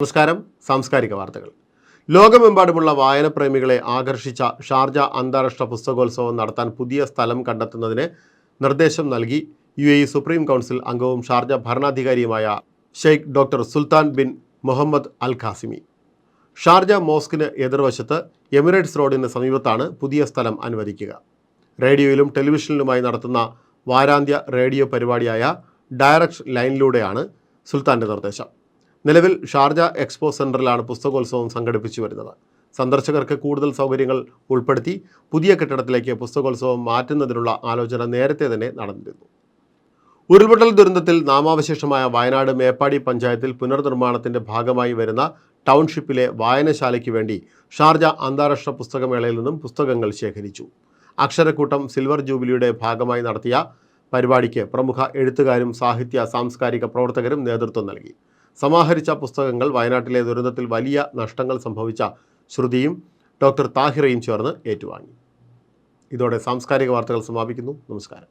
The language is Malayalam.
നമസ്കാരം. സാംസ്കാരിക വാർത്തകൾ. ലോകമെമ്പാടുമുള്ള വായനപ്രേമികളെ ആകർഷിച്ച ഷാർജ അന്താരാഷ്ട്ര പുസ്തകോത്സവം നടത്താൻ പുതിയ സ്ഥലം കണ്ടെത്തുന്നതിന് നിർദ്ദേശം നൽകി യു എ സുപ്രീം കൗൺസിൽ അംഗവും Sharjah ഭരണാധികാരിയുമായ Sheikh doctor Sultan bin Muhammad Al Qasimi. Sharjah മോസ്കിന് എതിർവശത്ത് എമിറേറ്റ്സ് റോഡിന് സമീപത്താണ് പുതിയ സ്ഥലം അനുവദിക്കുക. റേഡിയോയിലും ടെലിവിഷനിലുമായി നടത്തുന്ന വാരാന്ത്യ റേഡിയോ പരിപാടിയായ ഡയറക്ട് ലൈനിലൂടെയാണ് സുൽത്താന്റെ നിർദ്ദേശം. നിലവിൽ ഷാർജ എക്സ്പോ സെന്ററിലാണ് പുസ്തകോത്സവം സംഘടിപ്പിച്ചു വരുന്നത്. സന്ദർശകർക്ക് കൂടുതൽ സൗകര്യങ്ങൾ ഉൾപ്പെടുത്തി പുതിയ കെട്ടിടത്തിലേക്ക് പുസ്തകോത്സവം മാറ്റുന്നതിനുള്ള ആലോചന നേരത്തെ തന്നെ നടന്നിരുന്നു. ഉരുൾപൊട്ടൽ ദുരന്തത്തിൽ നാമാവശേഷമായ വയനാട് മേപ്പാടി പഞ്ചായത്തിൽ പുനർനിർമ്മാണത്തിന്റെ ഭാഗമായി വരുന്ന ടൗൺഷിപ്പിലെ വായനശാലയ്ക്ക് വേണ്ടി ഷാർജ അന്താരാഷ്ട്ര പുസ്തകമേളയിൽ നിന്നും പുസ്തകങ്ങൾ ശേഖരിച്ചു. അക്ഷരക്കൂട്ടം സിൽവർ ജൂബിലിയുടെ ഭാഗമായി നടത്തിയ പരിപാടിക്ക് പ്രമുഖ എഴുത്തുകാരും സാഹിത്യ സാംസ്കാരിക പ്രവർത്തകരും നേതൃത്വം നൽകി. സമാഹരിച്ച പുസ്തകങ്ങൾ വയനാട്ടിലെ ദുരന്തത്തിൽ വലിയ നഷ്ടങ്ങൾ സംഭവിച്ച ശ്രുതിയും ഡോക്ടർ താഹിറയും ചേർന്ന് ഏറ്റുവാങ്ങി. ഇതോടെ സാംസ്കാരിക വാർത്തകൾ സമാപിക്കുന്നു. നമസ്കാരം.